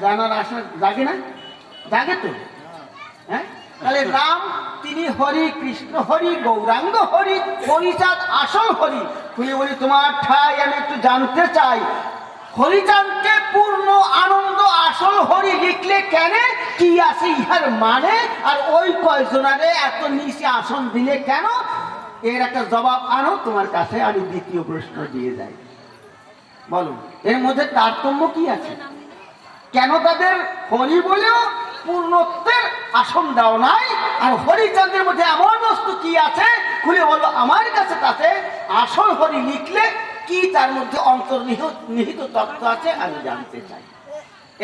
জানার আশা জাগে না? জাগে তো? হ্যাঁ? তাহলে রাম, তিনি হরি, কৃষ্ণ হরি, গৌরাঙ্গ হরি, হরিচাঁদ আসল হরি। খুলে বলি, তোমার ঠাই আমি একটু জানতে চাই। হরিচাঁদকে পূর্ণ আনন্দ আসল হরি লিখলে কেন? কি আছে ইহার মানে? আর ওই কয়জনারে এত নিচে আসন দিলে কেন? এর একটা জবাব আনো, তোমার কাছে আমি দ্বিতীয় প্রশ্ন দিয়ে যাই। বলো, এর মধ্যে তারতম্য কি আছে? কেন তাদের হরি বলেও পূর্ণত্বের আসন দাও নাই? আর হরিচন্দ্রের মধ্যে এমন বস্তু কি আছে? খুলে বলো আমার কাছে, তাতে আসল হরি লিখলে কি তার মধ্যে অন্তর্নিহিত, নিহিত তত্ত্ব আছে আমি জানতে চাই।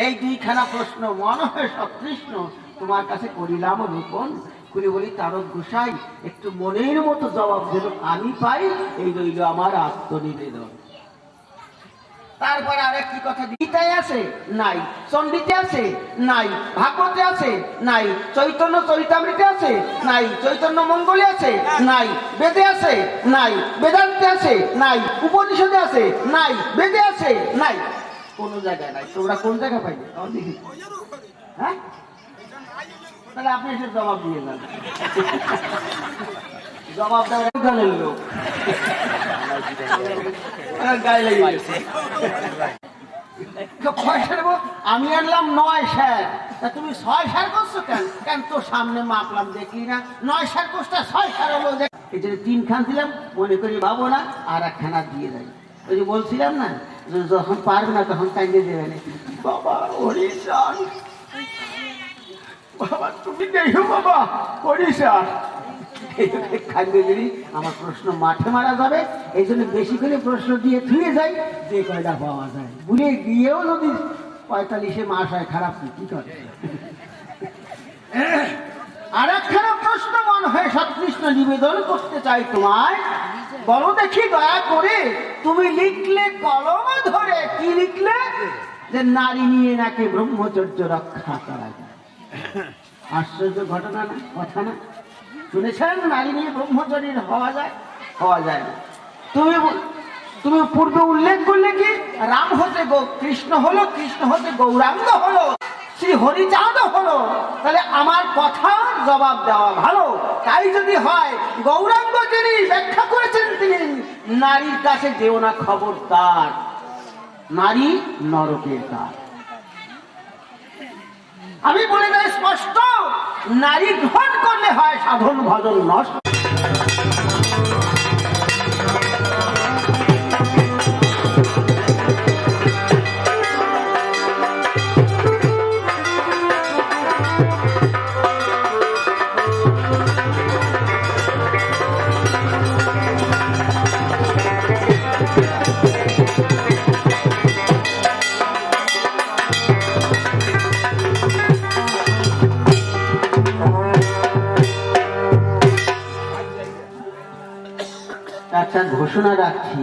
এই দুইখানা প্রশ্ন, মনে হয় সতৃষ্ণ তোমার কাছে করিলাম রূপন খুলে বলি, তারক গোসাই, একটু মনের মতো জবাব যেন আমি পাই, এই রইল আমার আত্মনিবেদন। তারপরে আরেকটি কথা গীতায় আছে, নাই। চন্ডিতে আছে, নাই। ভাগবতে আছে, নাই। চৈতন্য চরিতামৃতে আছে, নাই। চৈতন্য মঙ্গলে আছে, নাই। বেদে আছে, নাই। বেদান্তে আছে, নাই। উপনিষদে আছে, নাই। বেদে আছে, নাই। কোন জায়গায় নাই। তোমরা কোন জায়গা পাইবে হ্যাঁ? তাহলে আপনি এসে জবাব দিয়ে যান। জবাব দেওয়ার দলের লোক গায়ে লেগে গেছে আমি আনলাম নয় স্যার তা তুমি ছয় সার করছ কেন কেন তোর সামনে মাপলাম দেখলি না নয় সার কোষটা ছয় সার হলো দেখ তিন খান দিলাম মনে করি ভাবো না আর একখানা দিয়ে দেয় ওই যে বলছিলাম না যখন পারবে না তখন টাইমে দেবে না বাবা ওড়িশান বাবা তুমি দেখো বাবা ওড়িশান খাইবে যদি আমার প্রশ্ন মাঠে মারা যাবে, এই জন্য বেশি করে প্রশ্ন দিয়ে থুয়ে যাই, যে কয়টা পাওয়া যায়। ভুলে গিয়েও যদি পঁয়তাল্লিশে মাস হয়, খারাপ কি কি করে? আর একখানা প্রশ্ন, মনে হয় সৎকৃষ্ণ নিবেদন করতে চাই তোমায়। বলো দেখি দয়া করে, তুমি লিখলে, কলমে ধরে কি লিখলে? যে নারী নিয়ে নাকি ব্রহ্মচর্য রক্ষা করা যায়। আশ্চর্য ঘটনা না, কথা না। শুনেছেন? নারী নিয়ে ব্রহ্মচারীর হওয়া যায়? হওয়া যায় না। তুমি তুমি পূর্বে উল্লেখ করলে কি? রাম হতে কৃষ্ণ হলো, কৃষ্ণ হতে গৌরাঙ্গ হলো শ্রী হরিচাঁদ হলো। তাহলে আমার কথা জবাব দেওয়া ভালো। তাই যদি হয় গৌরাঙ্গ যিনি ব্যাখ্যা করেছেন তিনি। নারীর কাছে যেও না খবরদার। নারী নরকের দ্বার। আমি বলে দেয় স্পষ্ট নারী গ্রহণ করলে হয় সাধন ভজন নষ্ট। একটা ঘোষণা রাখছি।